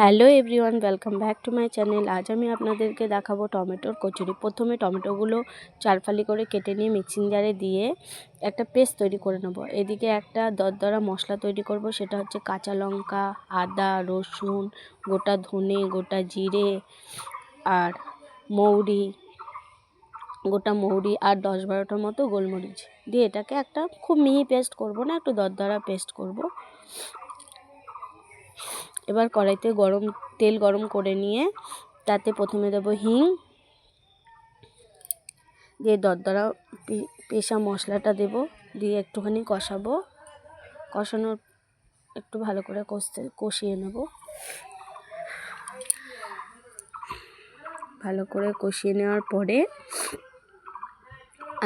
Hello everyone, welcome back to my channel. আজ আমি আপনাদেরকে দেখাবো টমেটোর কচুরি। প্রথমে টমেটোগুলো চারফালি করে কেটে নিয়ে মিক্সিং জারে দিয়ে একটা পেস্ট তৈরি করে নেব। এদিকে একটা দরদরা মশলা তৈরি করব, সেটা হচ্ছে কাঁচা লঙ্কা, আদা, রসুন, গোটা ধনে, গোটা জিরে আর মৌরি, গোটা মৌরি আর দশ বারোটার মতো গোলমরিচ। দিয়ে এটাকে একটা খুব মিহি পেস্ট করব না, একটু দরদরা পেস্ট করব। এবার কড়াইতে গরম, তেল গরম করে নিয়ে তাতে প্রথমে দেবো হিং দিয়ে দরদরা পেশা মশলাটা দেব, দিয়ে একটুখানি কষাবো। কষানোর একটু ভালো করে কষতে, কষিয়ে নেব। ভালো করে কষিয়ে নেওয়ার পরে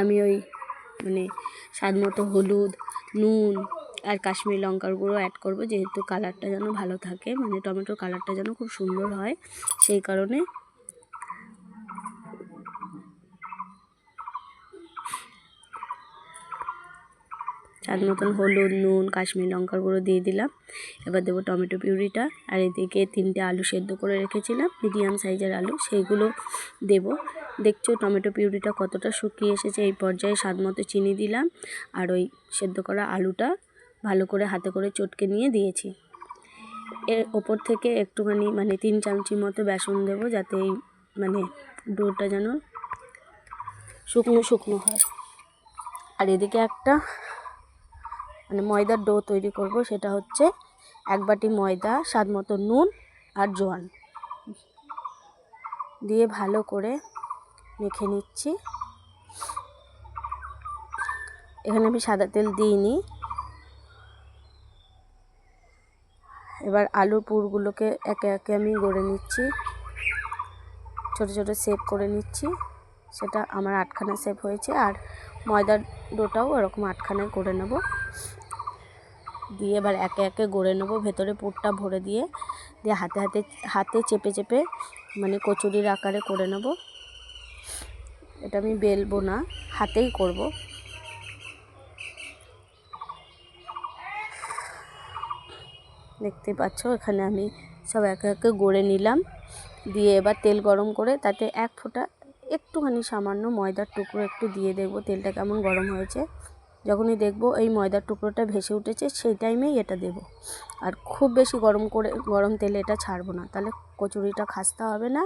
আমি ওই মানে স্বাদ মতো হলুদ, নুন আর কাশ্মীরি লঙ্কার গুঁড়ো অ্যাড করব, যেহেতু কালারটা যেন ভালো থাকে মানে টমেটোর কালারটা যেন খুব সুন্দর হয়, সেই কারণে স্বাদ মতন হলুদ, নুন, কাশ্মীরি লঙ্কার গুঁড়ো দিয়ে দিলাম। এবার দেবো টমেটো পিউরিটা, আর এদিকে তিনটে আলু সেদ্ধ করে রেখেছিলাম মিডিয়াম সাইজের আলু, সেইগুলো দেব। দেখছ, টমেটো পিউরিটা কতটা শুকিয়ে এসেছে, এই পর্যায়ে স্বাদ মতো চিনি দিলাম, আর ওই সেদ্ধ করা আলুটা ভালো করে হাতে করে চটকে নিয়ে দিয়েছি। এর ওপর থেকে একটুখানি মানে তিন চামচি মতো বেসন দেবো যাতে এই মানে ডোটা যেন শুকনো শুকনো হয়। আর এদিকে একটা মানে ময়দার ডো তৈরি করব, সেটা হচ্ছে এক বাটি ময়দা, স্বাদ মতো নুন আর জোয়ান দিয়ে ভালো করে মেখে নিচ্ছি। এখানে আমি সাদা তেল দিইনি। এবার আলুর পুরগুলোকে একে একে আমি গড়ে নিচ্ছি। ছোট ছোট শেপ করে নিচ্ছি। সেটা আমার আটখানা শেপ হয়েছে আর ময়দার ডোটাও এরকম আটখানায় করে নেব। দিয়ে এবার একে একে গড়ে নেব ভেতরে পুরটা ভরে দিয়ে। দিয়ে হাতে হাতে হাতে চেপে চেপে মানে কচুরির আকারে করে নেব। এটা আমি বেলবো না, হাতেই করব। দেখতে পাচ্ছ, এখানে আমি সব একে একে গড়ে নিলাম। দিয়ে এবার তেল গরম করে তাতে এক ফোঁটা একটুখানি সামান্য ময়দার টুকরো একটু দিয়ে দেখব তেলটা কেমন গরম হয়েছে। যখনই দেখব এই ময়দার টুকরোটা ভেসে উঠেছে, সেই টাইমেই এটা দেব। আর খুব বেশি গরম করে, গরম তেলে এটা ছাড়বো না। তাহলে কচুরিটা খাস্তা হবে না,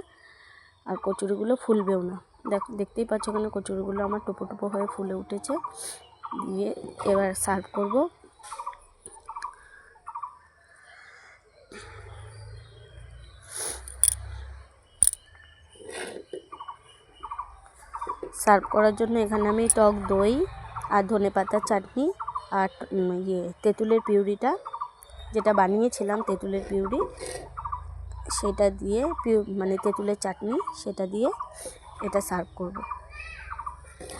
আর কচুরিগুলো ফুলবেও না। দেখ, দেখতেই পাচ্ছ এখানে কচুরিগুলো আমার টোপো টোপো হয়ে ফুলে উঠেছে। দিয়ে এবার সার্ভ করব। সার্ভ করার জন্য এখানে আমি টক দই আর ধনে পাতার চাটনি আর ইয়ে তেঁতুলের পিউরিটা, যেটা বানিয়েছিলাম, তেঁতুলের পিউরি, সেটা দিয়ে পিউ মানে তেঁতুলের চাটনি, সেটা দিয়ে এটা সার্ভ করব।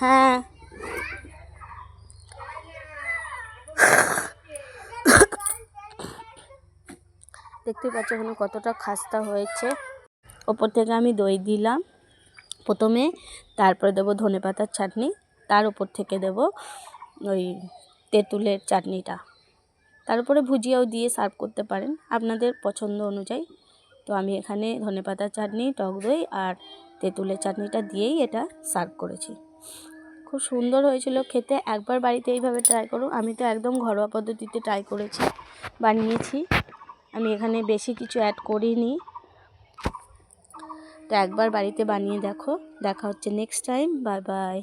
হ্যাঁ। দেখতে পাচ্ছ ওখানে কতটা খাস্তা হয়েছে। ওপর থেকে আমি দই দিলাম। প্রথমে, তারপরে দেবো ধনে পাতার চাটনি, তার উপর থেকে দেব ওই তেঁতুলের চাটনিটা। তার উপরে ভুজিয়াও দিয়ে সার্ভ করতে পারেন আপনাদের পছন্দ অনুযায়ী। তো আমি এখানে ধনে পাতার চাটনি, টক দই আর তেঁতুলের চাটনিটা দিয়েই এটা সার্ভ করেছি। খুব সুন্দর হয়েছিল খেতে, একবার বাড়িতে এইভাবে ট্রাই করুন আমি তো একদম ঘরোয়া পদ্ধতিতে ট্রাই করেছি, বানিয়েছি। আমি এখানে বেশি কিছু অ্যাড করিনি। তো একবার বাড়িতে বানিয়ে দেখো। দেখা হচ্ছে নেক্সট টাইম বাই বাই